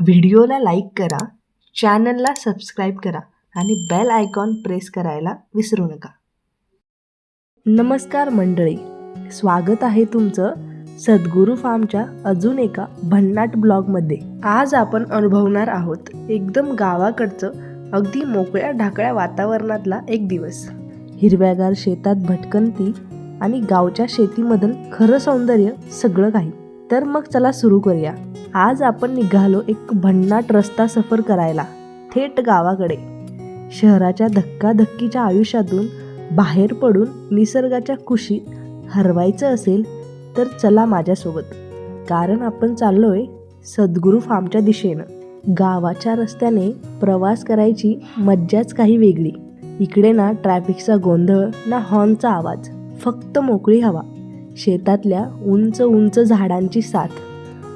व्हिडिओला लाईक करा चॅनलला सबस्क्राईब करा आणि बेल आयकॉन प्रेस करायला विसरू नका. नमस्कार मंडळी स्वागत आहे तुमचं सद्गुरू फार्मच्या अजून एका भन्नाट ब्लॉगमध्ये. आज आपण अनुभवणार आहोत एकदम गावाकडचं अगदी मोकळ्या ढाकळ्या वातावरणातला एक दिवस. हिरव्यागार शेतात भटकंती आणि गावच्या शेतीमधलं खरं सौंदर्य सगळं काही. तर मग चला सुरू करूया. आज आपण निघालो एक भन्नाट रस्ता सफर करायला थेट गावाकडे. शहराच्या धक्काधक्कीच्या आयुष्यातून बाहेर पडून निसर्गाच्या कुशीत हरवायचं असेल तर चला माझ्यासोबत. कारण आपण चाललोय सद्गुरू फार्मच्या दिशेनं. गावाच्या रस्त्याने प्रवास करायची मज्जाच काही वेगळी. इकडे ना ट्रॅफिकचा गोंधळ ना हॉर्नचा आवाज. फक्त मोकळी हवा. शेतातल्या उंच उंच झाडांची साथ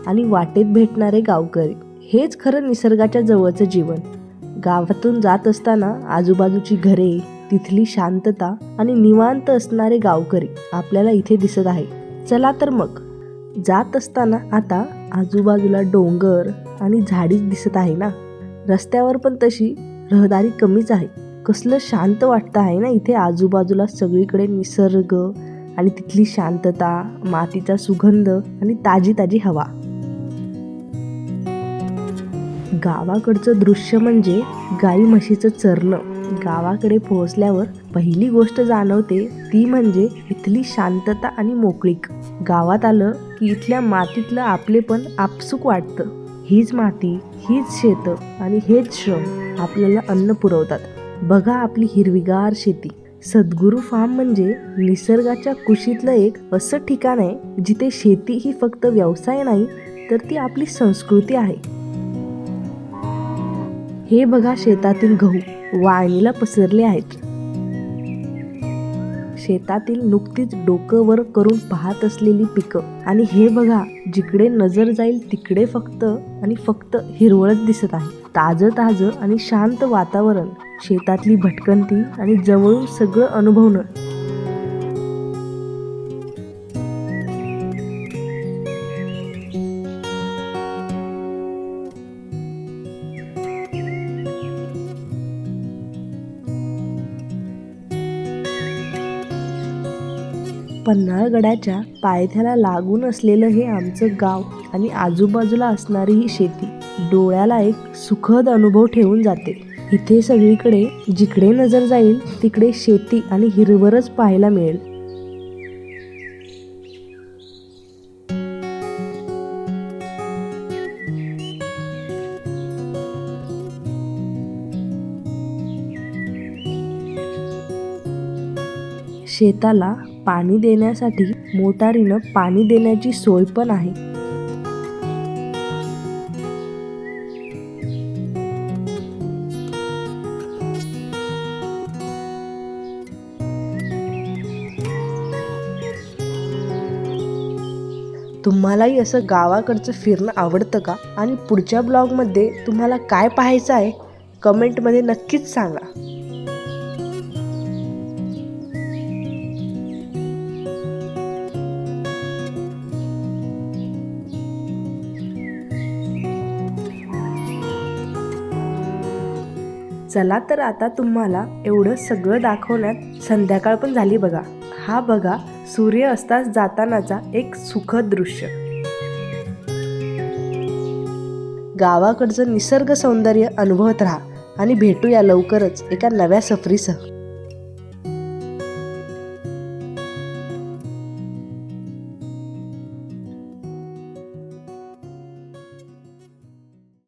आणि वाटेत भेटणारे गावकरी. हेच खरं निसर्गाच्या जवळचं जीवन. गावातून जात असताना आजूबाजूची घरे तिथली शांतता आणि निवांत असणारे गावकरी आपल्याला इथे दिसत आहे चला तर मग. जात असताना आता आजूबाजूला डोंगर आणि झाडीच दिसत आहे ना? रस्त्यावर पण तशी रहदारी कमीच आहे. कसलं शांत वाटतं आहे ना इथे आजूबाजूला सगळीकडे निसर्ग आणि तिथली शांतता मातीचा सुगंध आणि ताजी ताजी हवा. गावाकडचं दृश्य म्हणजे गाई म्हशीचं चरणं गावाकडे पोहोचल्यावर पहिली गोष्ट जाणवते ती म्हणजे इथली शांतता आणि मोकळीक. गावात आलं की इथल्या मातीतलं आपलेपण आपसूक वाटतं. हीच माती हीच शेतं आणि हेच श्रम आपल्याला अन्न पुरवतात. बघा आपली हिरवीगार शेती. सद्गुरू फार्म म्हणजे निसर्गाच्या कुशीतलं एक असं ठिकाण आहे जिथे शेती ही फक्त व्यवसाय नाही तर ती आपली संस्कृती आहे. हे बघा शेतातील गहू वाळणीला पसरले आहेत. शेतातील नुकतीच डोकं वर करून पाहत असलेली पिकं. आणि हे बघा जिकडे नजर जाईल तिकडे फक्त आणि फक्त हिरवळच दिसत आहे. ताजं ताजं आणि शांत वातावरण. शेतातली भटकंती आणि जवळून सगळं अनुभवणं. पन्हाळगडाच्या पायथ्याला लागून असलेलं हे आमचं गाव आणि आजूबाजूला असणारी ही शेती डोळ्याला एक सुखद अनुभव ठेवून जाते. इथे सगळीकडे जिकडे नजर जाईल तिकडे शेती आणि हिरवरच पाहायला मिळेल. शेताला पाणी देण्यासाठी मोटारीनं पाणी देण्याची सोय पण आहे. तुम्हालाही असं गावाकडचं फिरणं आवडतं का? आणि पुढच्या ब्लॉगमध्ये तुम्हाला काय पाहायचं आहे कमेंटमध्ये नक्कीच सांगा. चला तर आता तुम्हाला एवढं सगळं दाखवण्यात संध्याकाळ पण झाली बघा. हा बघा सूर्य अस्तास जातानाचा एक सुखद दृश्य. गावाकडचं निसर्ग सौंदर्य अनुभवत राहा आणि भेटूया लवकरच एका नव्या सफरीसह.